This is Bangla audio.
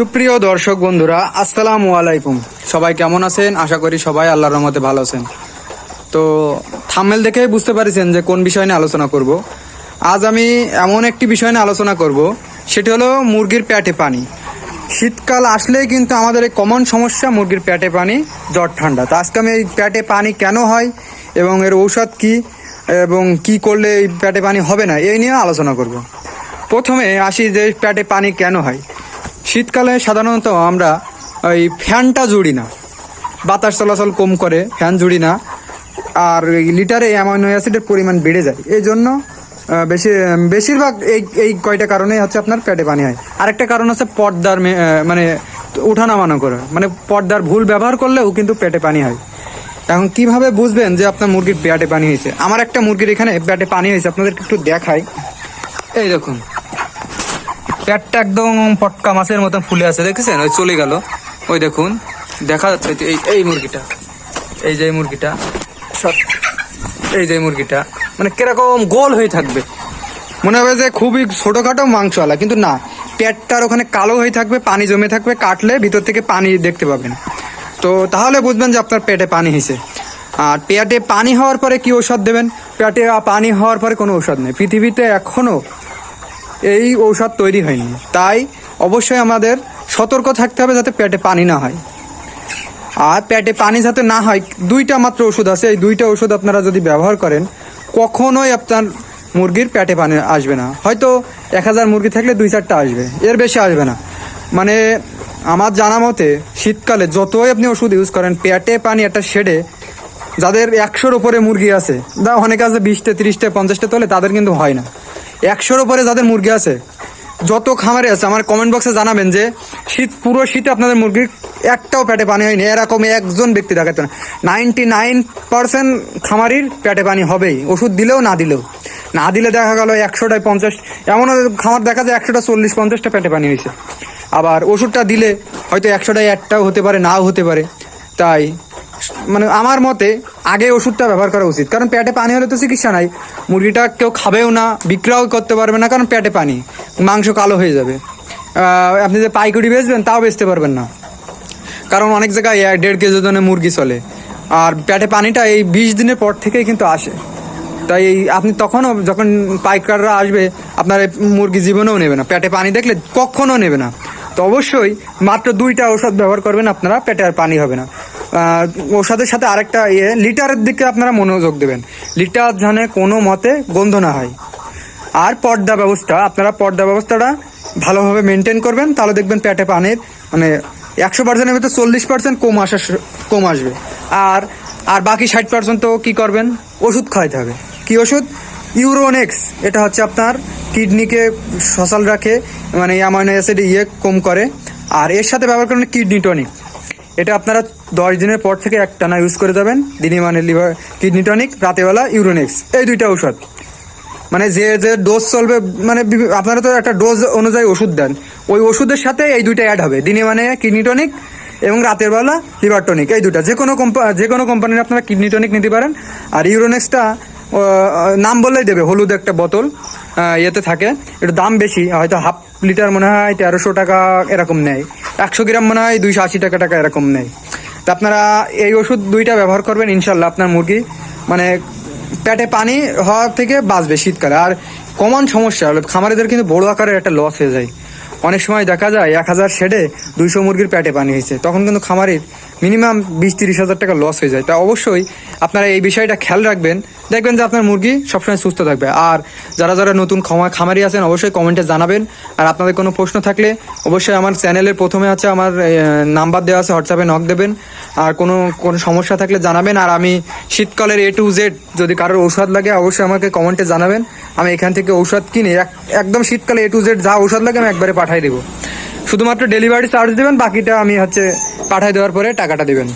সুপ্রিয় দর্শক বন্ধুরা, আসসালামু আলাইকুম। সবাই কেমন আছেন? আশা করি সবাই আল্লাহর রহমতে ভালো আছেন। তো থামেল দেখে বুঝতে পারছেন যে কোন বিষয় নিয়ে আলোচনা করব। আজ আমি এমন একটি বিষয় নিয়ে আলোচনা করব, সেটি হলো মুরগির প্যাটে পানি। শীতকাল আসলেই কিন্তু আমাদের এই কমন সমস্যা মুরগির প্যাটে পানি, জ্বর, ঠান্ডা। তো আজকে আমি এই প্যাটে পানি কেন হয় এবং এর ঔষধ কি এবং কি করলে এই প্যাটে পানি হবে না, এই নিয়ে আলোচনা করব। প্রথমে আসি যে প্যাটে পানি কেন হয়। শীতকালে সাধারণত আমরা ওই ফ্যানটা জুড়ি না। বাতাস চলাচল কম করে, ফ্যান জুড়ি না। আর লিটারে অ্যামাইনো অ্যাসিডের পরিমাণ বেড়ে যায়। এই জন্য বেশি, বেশিরভাগ এই এই কয়টা কারণে হচ্ছে আপনার পেটে পানি হয়। আরেকটা কারণ হচ্ছে পর্দার মানে উঠানামানো করে। মানে পর্দার ভুল ব্যবহার করলেও কিন্তু পেটে পানি হয়। এখন কীভাবে বুঝবেন যে আপনার মুরগির পেটে পানি হয়েছে? আমার একটা মুরগির এখানে পেটে পানি হয়েছে, আপনাদেরকে একটু দেখাই। এই দেখুন। পেটটা একদম পটকা মাছের মতন ফুলে আছে, দেখেছেন? ওই চলে গেল। ওই দেখুন, দেখা যাচ্ছে এই এই মুরগিটা। এই যে মুরগিটা। সব- এই যে মুরগিটা। মানে কীরকম গোল হয়ে থাকবে। মনে হবে যে খুবই ছোটখাটো মাংসওয়ালা, কিন্তু না। পেটটার ওখানে কালো হয়ে থাকবে, পানি জমে থাকবে, কাটলে ভিতর থেকে পানি দেখতে পাবেন। তো তাহলে বুঝবেন যে আপনার পেটে পানি হয়েছে। আর পেটে পানি হওয়ার পরে কি ঔষধ দেবেন? পেটে পানি হওয়ার পরে কোনো ঔষধ নেই। পৃথিবীতে এখনও এই ঔষধ তৈরি হয়নি। তাই অবশ্যই আমাদের সতর্ক থাকতে হবে যাতে পেটে পানি না হয়। আর পেটে পানি যাতে না হয়, দুইটা মাত্র ওষুধ আছে। এই দুইটা ওষুধ আপনারা যদি ব্যবহার করেন, কখনোই আপনার মুরগির পেটে পানি আসবে না। হয়তো এক হাজার মুরগি থাকলে দুই চারটা আসবে। এর বেশি আসবে না। মানে আমার জানা মতে শীতকালে যতই আপনি ওষুধ ইউজ করেন, পেটে পানি একটা শেডে যাদের একশোর উপরে মুরগি আছে দা অনেকে আছে বিশটা, তিরিশটা, পঞ্চাশটা তোলে, তাদের কিন্তু হয় না। একশোর উপরে যাদের মুরগি আছে, যত খামারে আছে, আমার কমেন্ট বক্সে জানাবেন যে, শীত, পুরো শীতে আপনাদের মুরগির একটাও পেটে পানি হয়নি। এরকম একজন ব্যক্তি দেখাতে না নাইনটি নাইন পার্সেন্ট খামারির পেটে পানি হবেই। ওষুধ দিলেও না দিলেও। না দিলে দেখা গেল একশোটায় পঞ্চাশ। এমনও খামার দেখা যায় একশোটা চল্লিশ পঞ্চাশটা পেটে পানি হয়েছে। আবার ওষুধটা দিলে হয়তো একশোটায় একটাও হতে পারে, নাও হতে পারে। তাই মানে আমার মতে আগে ওষুধটা ব্যবহার করা উচিত। কারণ পেটে পানি হলে তো চিকিৎসা নাই। মুরগিটা কেউ খাবেও না বিক্রয় করতে পারবে না, কারণ পেটে পানি। মাংস কালো হয়ে যাবে। আপনি যে পাইকারি বেচবেন, তাও বেচতে পারবেন না। কারণ অনেক জায়গায় এক দেড় কেজি ওজনের মুরগি চলে। আর পেটে পানিটা এই বিশ দিনের পর থেকেই কিন্তু আসে। তাই আপনি তখনও যখন পাইকাররা আসবে, আপনার মুরগি জীবনেও নেবে না। পেটে পানি দেখলে কখনো নেবে না। তো অবশ্যই মাত্র দুইটা ঔষধ ব্যবহার করবেন, আপনারা পেটে আর পানি হবে না। ঔষধের সাথে আরেকটা ইয়ে লিটারের দিকে আপনারা মনোযোগ দেবেন। লিটার যেন কোনো মতে গন্ধ না হয়। আর পর্দা ব্যবস্থা, আপনারা পর্দা ব্যবস্থাটা ভালোভাবে মেনটেন করবেন, তাহলে দেখবেন পেটে পানির মানে একশো পার্সেন্টের ভিতরে চল্লিশ পার্সেন্ট কম আসা কম আসবে। আর আর বাকি ষাট পার্সেন্ট তো কী করবেন? ওষুধ খাওয়াইতে হবে। কি ওষুধ? ইউরোনেক্স এটা হচ্ছে আপনার কিডনিকে সচল রাখে মানে অ্যামাইনো অ্যাসিড ইয়ে কম করে। আর এর সাথে ব্যবহার করেন কিডনি টনিক এটা আপনারা দশ দিনের পর থেকে একটানা ইউজ করে যাবেন। দিনে মানে লিভার, কিডনি টনিক, রাতেবেলা ইউরোনিক্স। এই দুইটা ঔষধ। মানে যে যে ডোজ চলবে মানে আপনারা তো একটা ডোজ অনুযায়ী ওষুধ দেন। ওই ওষুধের সাথে এই দুইটা অ্যাড হবে। দিনে মানে কিডনি টনিক এবং রাতের বেলা লিভার টনিক। এই দুটা যে কোনো কোম্পা যে কোনো কোম্পানির আপনারা কিডনি টনিক নিতে পারেন। আর ইউরোনেক্সটা নাম বললেই দেবে, হলুদ একটা বোতল ইয়েতে থাকে। একটু দাম বেশি, হয়তো হাফ লিটার মনে হয় তেরোশো টাকা এরকম নেয়। একশো গ্রাম মনে হয় দুইশো আশি টাকা টাকা এরকম নেই তা আপনারা এই ওষুধ দুইটা ব্যবহার করবেন ইনশাল্লাহ আপনার মুরগি। মানে পেটে পানি হওয়ার থেকে বাঁচবে শীতকালে। আর কমন সমস্যা হলো খামারিদের কিন্তু বড় আকারের একটা লস হয়ে যায়। অনেক সময় দেখা যায় এক হাজার শেডে দুইশো মুরগির প্যাটে পানি হয়েছে। তখন কিন্তু খামারের মিনিমাম বিশ তিরিশ হাজার টাকা লস হয়ে যায়। তা অবশ্যই আপনারা এই বিষয়টা খেয়াল রাখবেন। দেখবেন যে আপনার মুরগি সবসময় সুস্থ থাকবে। আর যারা যারা নতুন খামা- খামারি আছেন, অবশ্যই কমেন্টে জানাবেন। আর আপনাদের কোনো প্রশ্ন থাকলে অবশ্যই আমার চ্যানেলের প্রথমে আছে আমার নাম্বার দেওয়া আছে, হোয়াটসঅ্যাপে নক দেবেন। আর কোনো কোনো সমস্যা থাকলে জানাবেন। আর আমি শীতকালের এ টু জেড যদি কারোর ঔষধ লাগে, অবশ্যই আমাকে কমেন্টে জানাবেন। আমি এখান থেকে ঔষধ কিনে, এক- একদম শীতকালে এ টু জেড যা ঔষধ লাগে আমি একবারে পাঠিয়ে দেবো। শুধুমাত্র ডেলিভারি চার্জ দেবেন, বাকিটা আমি হচ্ছে পাঠিয়ে দেওয়ার পরে টাকাটা দেবেন।